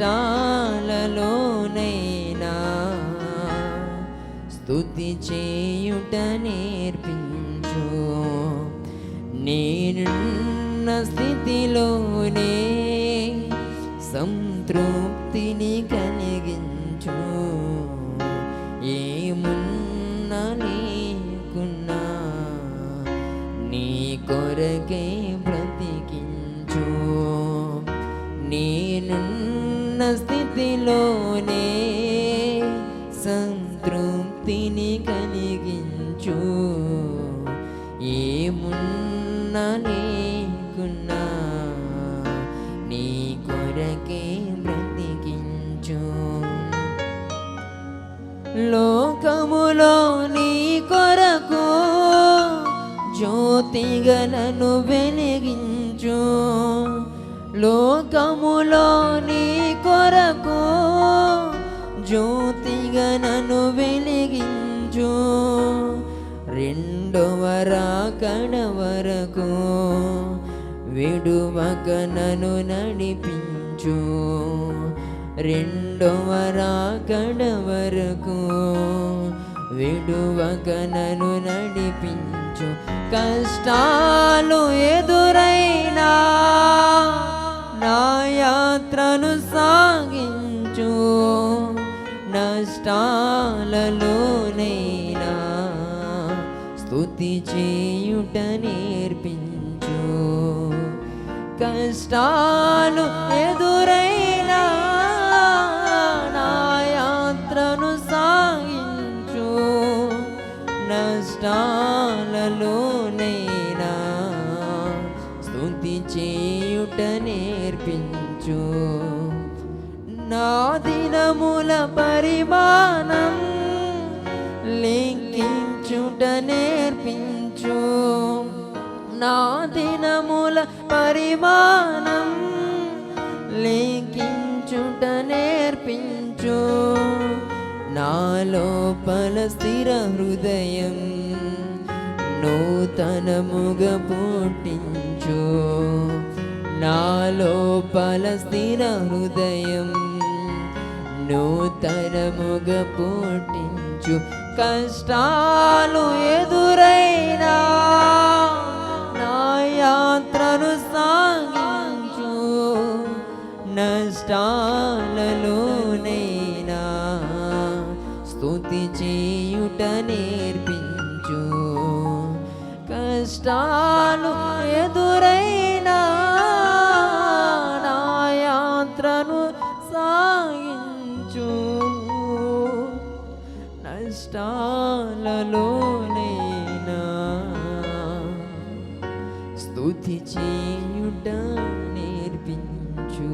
కష్టాలలోనైనా స్థుతి చేయుట నేర్పించు. నేనున్న స్థితిలోనే సంతృప్తిని కలిగించు. ఏమున్నా నీకున్నా నీ కొరకే ఉన్న స్థితిలోనే సంతృప్తిని కలిగించు. ఏమున్నా నీకున్నా నీ కొరకే బ్రతికించు. లోకములో నీ కొరకు జ్యోతిగలను వెలిగించు. లోకములో నీ కొరకు జ్యోతిగా నన్ను వెలిగించు. రెండవ రాకడ వరకు విడువక నన్ను నడిపించు. రెండవ రాకడ వరకు విడువక నన్ను నడిపించు. కష్టాలు ఏదో యాత్రను సాగించు. నష్టాలలోనైనా స్తుతి చేయుట నేర్పించు. కష్టాలు ఎదురైనా నా యాత్రను సాగించు. నష్టాలలోనైనా స్తుతి చేయుట నేర్పించు నేర్పించు. నా దినముల పరిమాణం లెక్కించుట నేర్పించు. నా దినముల పరిమాణం లెక్కించుట నేర్పించు. నా స్థిర హృదయం నూతనముగ పుట్టించు. నా లోపల స్థిర హృదయం నూతనముగ పుట్టించు. కష్టాలు ఎదురైనా నా యాత్రను సాగించు. నష్టాలలోనైనా స్థుతి చేయుట నేర్పించు. కష్టాలు కష్టాలలోనైనా స్థుతి చేయుట నేర్పించు.